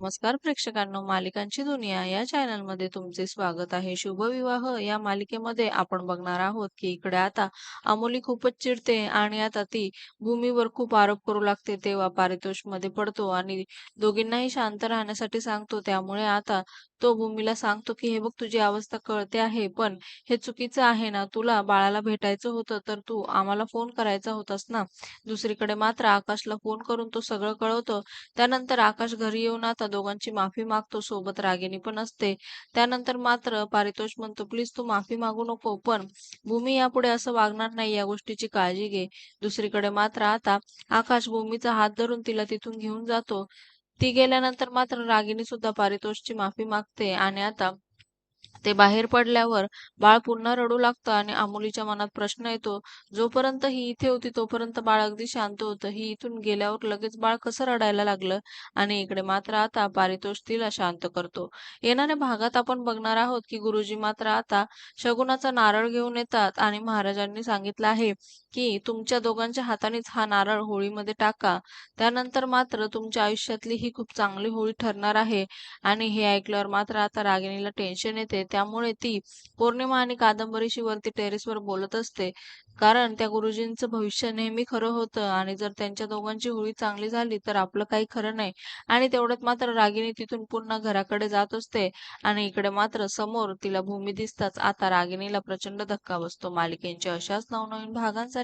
नमस्कार प्रेक्षकांनो मालिकांची दुनिया या चॅनलमध्ये तुमचे स्वागत आहे. शुभविवाह या मालिकेमध्ये आपण बघणार आहोत की इकडे आता अमोली खूपच चिडते आणि आता ती भूमीवर खूप आरोप करू लागते. तेव्हा पारितोषमध्ये पडतो आणि दोघींनाही शांत राहण्यासाठी सांगतो. त्यामुळे आता तो भूमीला सांगतो की हे बघ तुझी अवस्था कळते आहे पण हे चुकीचं आहे ना. तुला बाळाला भेटायचं होतं तर तू आम्हाला फोन करायचा होतास ना. दुसरीकडे मात्र आकाशला फोन करून तो सगळं कळवतो. त्यानंतर आकाश घरी येऊन आता दोघांची माफी मागतो. सोबत रागिनी पण असते. त्यानंतर मात्र पारितोष म्हणतो प्लीज तू माफी मागू नको पण भूमी यापुढे असं वागणार नाही या गोष्टीची काळजी घे. दुसरीकडे मात्र आता आकाश भूमीचा हात धरून तिला तिथून घेऊन जातो. ती गेल्यानंतर मात्र रागिनी सुद्धा पारितोषची माफी मागते आणि आता ते बाहेर पडल्यावर बाळ पुन्हा रडू लागतं आणि अमुलीच्या मनात प्रश्न येतो जोपर्यंत ही इथे होती तोपर्यंत बाळ अगदी शांत होतं. ही इथून गेल्यावर लगेच बाळ कसं रडायला लागलं? आणि इकडे मात्र आता पारितोष तिला शांत करतो. येणाऱ्या भागात आपण बघणार आहोत की गुरुजी मात्र आता शगुनाचा नारळ घेऊन येतात आणि महाराजांनी सांगितलं आहे की तुमच्या दोघांच्या हातानेच हा नारळ होळीमध्ये टाका. त्यानंतर मात्र तुमच्या आयुष्यातली ही खूप चांगली होळी ठरणार आहे. आणि हे ऐकल्यावर मात्र आता रागिणीला टेन्शन येते. त्यामुळे ती पौर्णिमा आणि कादंबरीशी वरती टेरेसवर बोलत असते. कारण त्या गुरुजींचं भविष्य नेहमी खरं होतं. आणि जर त्यांच्या दोघांची होळी चांगली झाली तर आपलं काही खरं नाही. आणि तेवढ्यात मात्र रागिणी तिथून पुन्हा घराकडे जात असते. आणि इकडे मात्र समोर तिला भूमी दिसताच आता रागिणीला प्रचंड धक्का बसतो. मालिकेंच्या अशाच नवनवीन भागांसाठी